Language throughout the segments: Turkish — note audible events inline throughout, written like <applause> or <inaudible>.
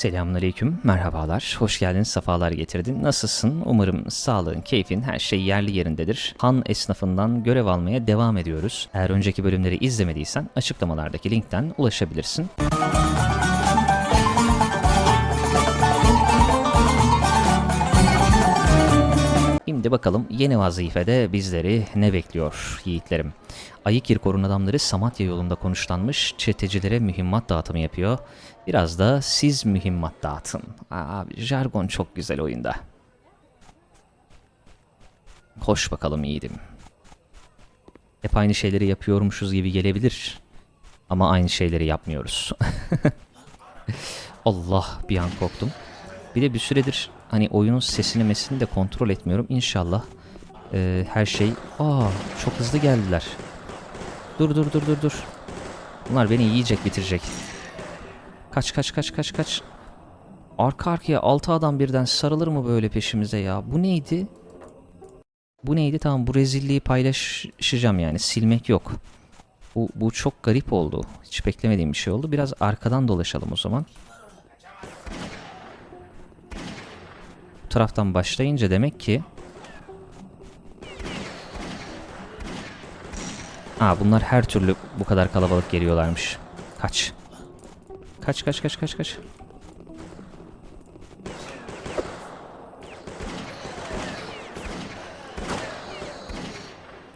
Selamünaleyküm, merhabalar, hoş geldin, sefalar getirdin. Nasılsın? Umarım sağlığın, keyfin, her şey yerli yerindedir. Han esnafından görev almaya devam ediyoruz. Eğer önceki bölümleri izlemediysen açıklamalardaki linkten ulaşabilirsin. Şimdi bakalım yeni vazifede bizleri ne bekliyor yiğitlerim. Ayık Kirkor'un adamları Samatya yolunda konuşlanmış çetecilere mühimmat dağıtımı yapıyor. Biraz da siz mühimmat dağıtın. Abi jargon çok güzel oyunda. Hoş bakalım yiğidim. Hep aynı şeyleri yapıyormuşuz gibi gelebilir. Ama aynı şeyleri yapmıyoruz. <laughs> Allah bir an korktum. Bir de bir süredir hani oyunun sesini mesini de kontrol etmiyorum. İnşallah e, her şey... Aa çok hızlı geldiler. Dur dur dur dur dur. Bunlar beni yiyecek bitirecek. Kaç kaç kaç kaç kaç. Arka arkaya altı adam birden sarılır mı böyle peşimize ya? Bu neydi? Bu neydi? Tamam bu rezilliği paylaşacağım yani. Silmek yok. Bu, bu çok garip oldu. Hiç beklemediğim bir şey oldu. Biraz arkadan dolaşalım o zaman. Taraftan başlayınca demek ki Aa bunlar her türlü bu kadar kalabalık geliyorlarmış. Kaç. Kaç kaç kaç kaç kaç.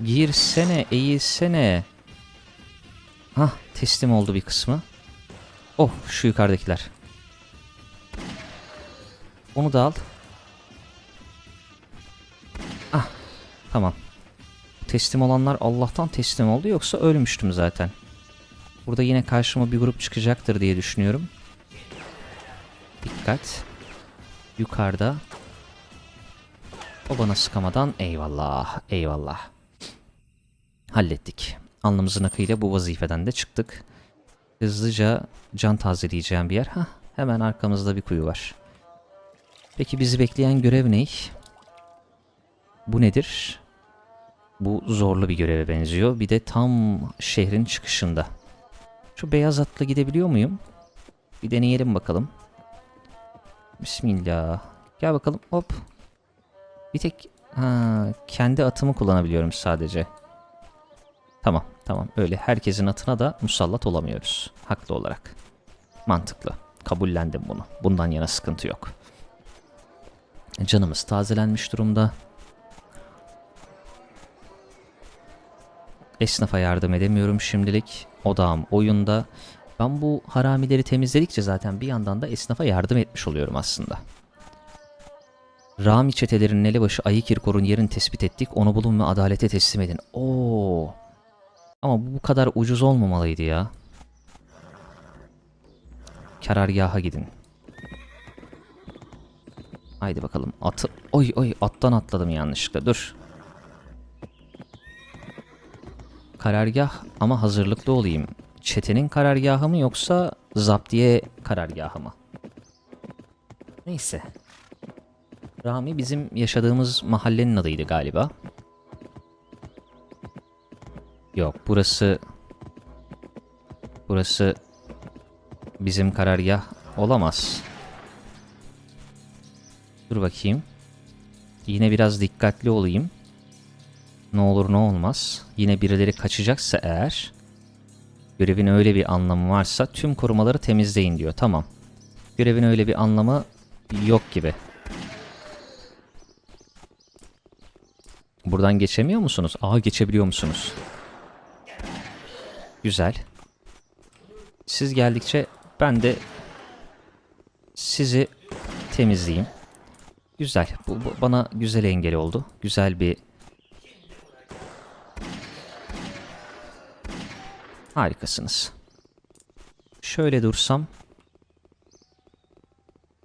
Girsene, eğilsene. Hah, teslim oldu bir kısmı. Oh, şu yukarıdakiler. Onu da al. Tamam. Teslim olanlar Allah'tan teslim oldu yoksa ölmüştüm zaten. Burada yine karşıma bir grup çıkacaktır diye düşünüyorum. Dikkat. Yukarıda. O bana sıkamadan eyvallah, eyvallah. Hallettik. Alnımızın akıyla bu vazifeden de çıktık. Hızlıca can tazeleyeceğim bir yer. Hah, hemen arkamızda bir kuyu var. Peki bizi bekleyen görev ne? Bu nedir? Bu zorlu bir göreve benziyor. Bir de tam şehrin çıkışında. Şu beyaz atla gidebiliyor muyum? Bir deneyelim bakalım. Bismillah. Gel bakalım. Hop. Bir tek ha, kendi atımı kullanabiliyorum sadece. Tamam tamam öyle herkesin atına da musallat olamıyoruz. Haklı olarak. Mantıklı. Kabullendim bunu. Bundan yana sıkıntı yok. Canımız tazelenmiş durumda. Esnafa yardım edemiyorum şimdilik. Odağım oyunda. Ben bu haramileri temizledikçe zaten bir yandan da esnafa yardım etmiş oluyorum aslında. Rami çetelerinin elebaşı Ayı Kirkor'un yerini tespit ettik. Onu bulun ve adalete teslim edin. Oo. Ama bu kadar ucuz olmamalıydı ya. Karargaha gidin. Haydi bakalım. Atı... Oy oy attan atladım yanlışlıkla. Dur. Karargah ama hazırlıklı olayım. Çetenin karargahı mı yoksa zaptiye karargahı mı? Neyse. Rami bizim yaşadığımız mahallenin adıydı galiba. Yok burası... Burası bizim karargah olamaz. Dur bakayım. Yine biraz dikkatli olayım. Ne olur ne olmaz. Yine birileri kaçacaksa eğer görevin öyle bir anlamı varsa tüm korumaları temizleyin diyor. Tamam. Görevin öyle bir anlamı yok gibi. Buradan geçemiyor musunuz? Aa geçebiliyor musunuz? Güzel. Siz geldikçe ben de sizi temizleyeyim. Güzel. Bu, bu bana güzel engel oldu. Güzel bir Harikasınız. Şöyle dursam.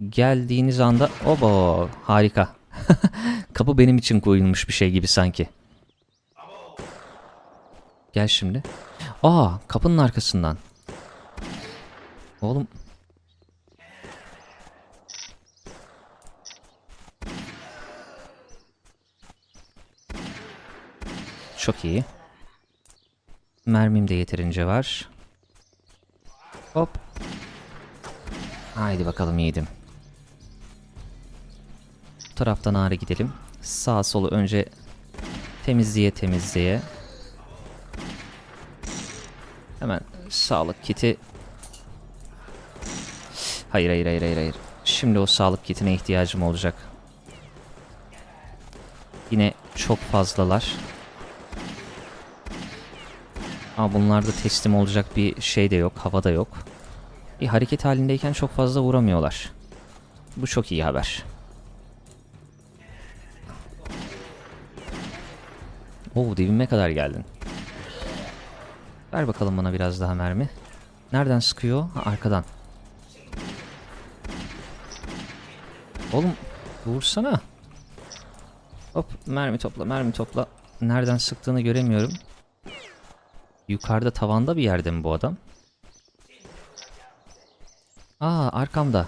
Geldiğiniz anda obo harika. <laughs> Kapı benim için koyulmuş bir şey gibi sanki. Gel şimdi. Aa kapının arkasından. Oğlum. Çok iyi. Mermim de yeterince var. Hop. Haydi bakalım yiğidim. Bu taraftan ağrı gidelim. Sağ solu önce temizliğe temizliğe. Hemen sağlık kiti. Hayır hayır hayır hayır hayır. Şimdi o sağlık kitine ihtiyacım olacak. Yine çok fazlalar. Ama bunlarda teslim olacak bir şey de yok. Hava da yok. Bir hareket halindeyken çok fazla vuramıyorlar. Bu çok iyi haber. Oo dibime kadar geldin. Ver bakalım bana biraz daha mermi. Nereden sıkıyor? Ha, arkadan. Oğlum vursana. Hop mermi topla mermi topla. Nereden sıktığını göremiyorum. Yukarıda tavanda bir yerde mi bu adam? Aa arkamda.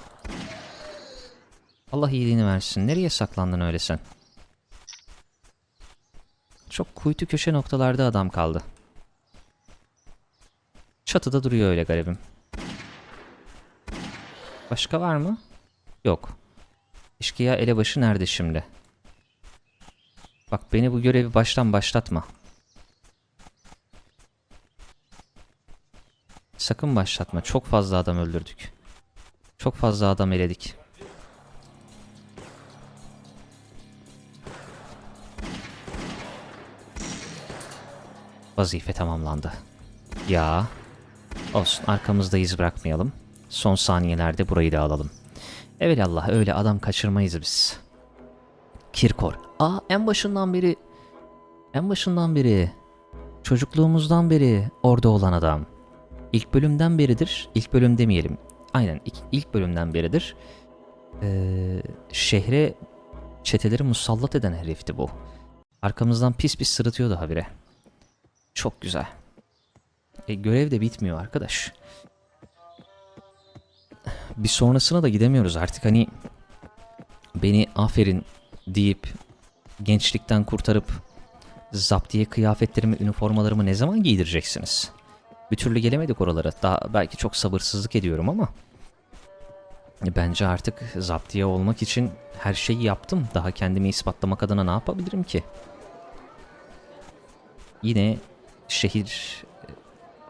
Allah iyiliğini versin. Nereye saklandın öyle sen? Çok kuytu köşe noktalarda adam kaldı. Çatıda duruyor öyle garibim. Başka var mı? Yok. İşkiya elebaşı nerede şimdi? Bak beni bu görevi baştan başlatma. Sakın başlatma. Çok fazla adam öldürdük. Çok fazla adam eledik. Vazife tamamlandı. Ya. Olsun arkamızda iz bırakmayalım. Son saniyelerde burayı da alalım. Evelallah öyle adam kaçırmayız biz. Kirkor. Aa en başından beri en başından beri çocukluğumuzdan beri orada olan adam. İlk bölümden beridir. İlk bölüm demeyelim. Aynen ilk, ilk bölümden beridir. Ee, şehre çeteleri musallat eden herifti bu. Arkamızdan pis pis sırıtıyordu habire. Çok güzel. E, görev de bitmiyor arkadaş. Bir sonrasına da gidemiyoruz artık hani beni aferin deyip gençlikten kurtarıp zaptiye kıyafetlerimi, üniformalarımı ne zaman giydireceksiniz? Bir türlü gelemedik oralara. Daha belki çok sabırsızlık ediyorum ama bence artık zaptiye olmak için her şeyi yaptım. Daha kendimi ispatlamak adına ne yapabilirim ki? Yine şehir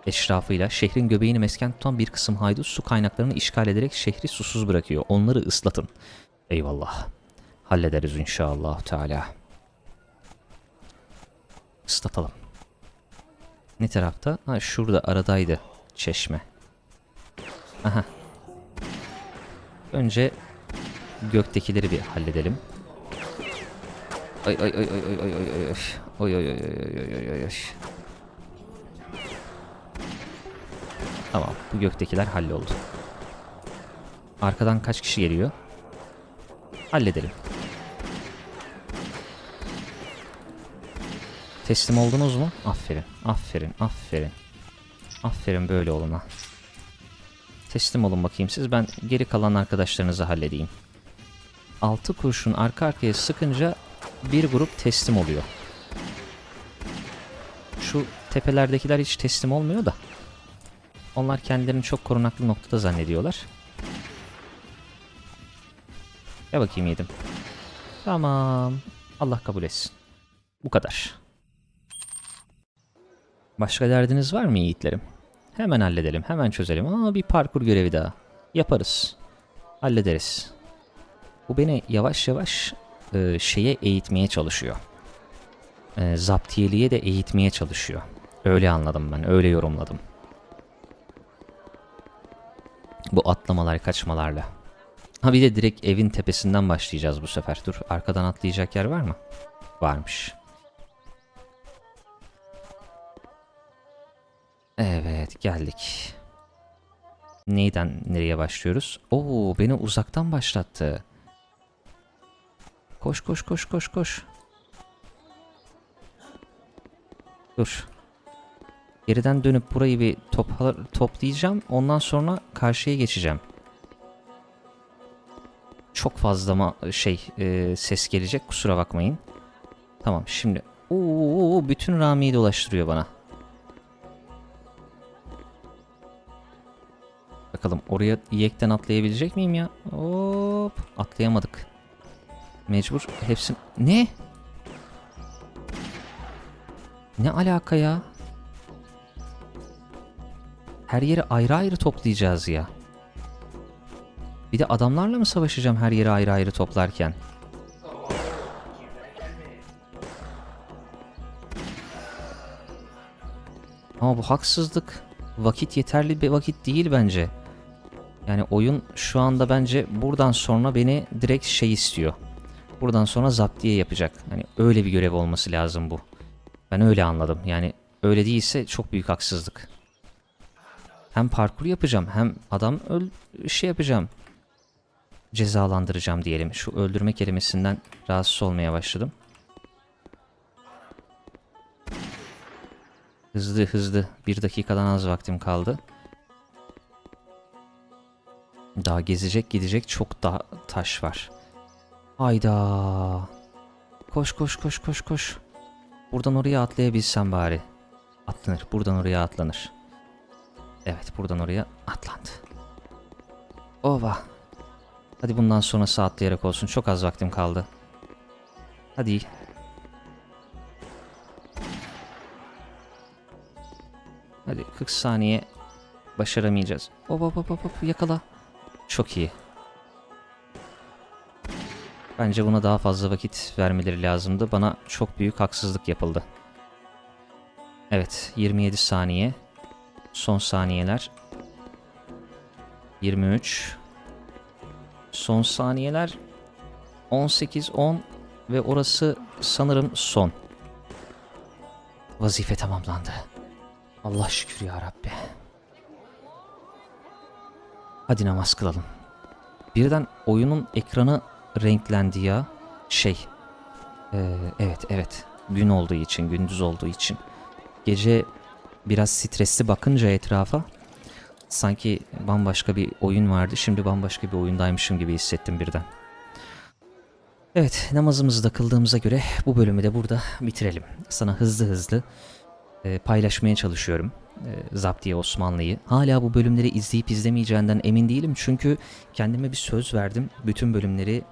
eşrafıyla şehrin göbeğini mesken tutan bir kısım haydut su kaynaklarını işgal ederek şehri susuz bırakıyor. Onları ıslatın. Eyvallah. Hallederiz inşallah Teala. Islatalım. Ne tarafta? Ha şurada aradaydı çeşme. Aha. Önce göktekileri bir halledelim. Ay ay ay ay ay ay ay ay ay. Oy oy oy oy oy oy. Tamam bu göktekiler halloldu. Arkadan kaç kişi geliyor? Halledelim. Teslim oldunuz mu? Aferin, aferin, aferin. Aferin böyle oluna. Teslim olun bakayım siz. Ben geri kalan arkadaşlarınızı halledeyim. 6 kurşun arka arkaya sıkınca bir grup teslim oluyor. Şu tepelerdekiler hiç teslim olmuyor da. Onlar kendilerini çok korunaklı noktada zannediyorlar. Ya bakayım yedim. Tamam. Allah kabul etsin. Bu kadar. Başka derdiniz var mı yiğitlerim? Hemen halledelim, hemen çözelim. Aa bir parkur görevi daha. Yaparız. Hallederiz. Bu beni yavaş yavaş e, şeye eğitmeye çalışıyor. E, zaptiyeliğe de eğitmeye çalışıyor. Öyle anladım ben, öyle yorumladım. Bu atlamalar, kaçmalarla. Ha bir de direkt evin tepesinden başlayacağız bu sefer. Dur, arkadan atlayacak yer var mı? Varmış. Evet geldik. Neyden nereye başlıyoruz? Oo beni uzaktan başlattı. Koş koş koş koş koş. Dur. Geriden dönüp burayı bir topla toplayacağım. Ondan sonra karşıya geçeceğim. Çok fazla ma şey e, ses gelecek kusura bakmayın. Tamam şimdi. Oo bütün Rami'yi dolaştırıyor bana. Bakalım. Oraya yekten atlayabilecek miyim ya? Hop. Atlayamadık. Mecbur hepsini... Ne? Ne alaka ya? Her yeri ayrı ayrı toplayacağız ya. Bir de adamlarla mı savaşacağım her yeri ayrı ayrı toplarken? Ama bu haksızlık. Vakit yeterli bir vakit değil bence. Yani oyun şu anda bence buradan sonra beni direkt şey istiyor. Buradan sonra zaptiye yapacak. Hani öyle bir görev olması lazım bu. Ben öyle anladım. Yani öyle değilse çok büyük haksızlık. Hem parkur yapacağım hem adam öl şey yapacağım. Cezalandıracağım diyelim. Şu öldürme kelimesinden rahatsız olmaya başladım. Hızlı hızlı. Bir dakikadan az vaktim kaldı. Daha gezecek gidecek çok daha taş var. Hayda. Koş koş koş koş koş. Buradan oraya atlayabilsem bari. Atlanır. Buradan oraya atlanır. Evet buradan oraya atlandı. Ova. Hadi bundan sonrası atlayarak olsun. Çok az vaktim kaldı. Hadi. Hadi 40 saniye başaramayacağız. Hop hop hop hop yakala. Çok iyi. Bence buna daha fazla vakit vermeleri lazımdı. Bana çok büyük haksızlık yapıldı. Evet 27 saniye. Son saniyeler. 23. Son saniyeler. 18, 10 ve orası sanırım son. Vazife tamamlandı. Allah şükür ya Rabbi. Hadi namaz kılalım. Birden oyunun ekranı renklendi ya. Şey. Ee, evet evet. Gün olduğu için, gündüz olduğu için. Gece biraz stresli bakınca etrafa sanki bambaşka bir oyun vardı. Şimdi bambaşka bir oyundaymışım gibi hissettim birden. Evet namazımızı da kıldığımıza göre bu bölümü de burada bitirelim. Sana hızlı hızlı e, paylaşmaya çalışıyorum. E, Zaptiye Osmanlı'yı. Hala bu bölümleri izleyip izlemeyeceğinden emin değilim. Çünkü kendime bir söz verdim. Bütün bölümleri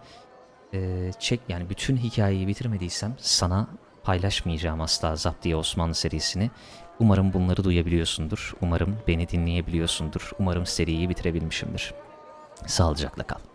e, çek yani bütün hikayeyi bitirmediysem sana paylaşmayacağım asla Zaptiye Osmanlı serisini. Umarım bunları duyabiliyorsundur. Umarım beni dinleyebiliyorsundur. Umarım seriyi bitirebilmişimdir. Sağlıcakla kal.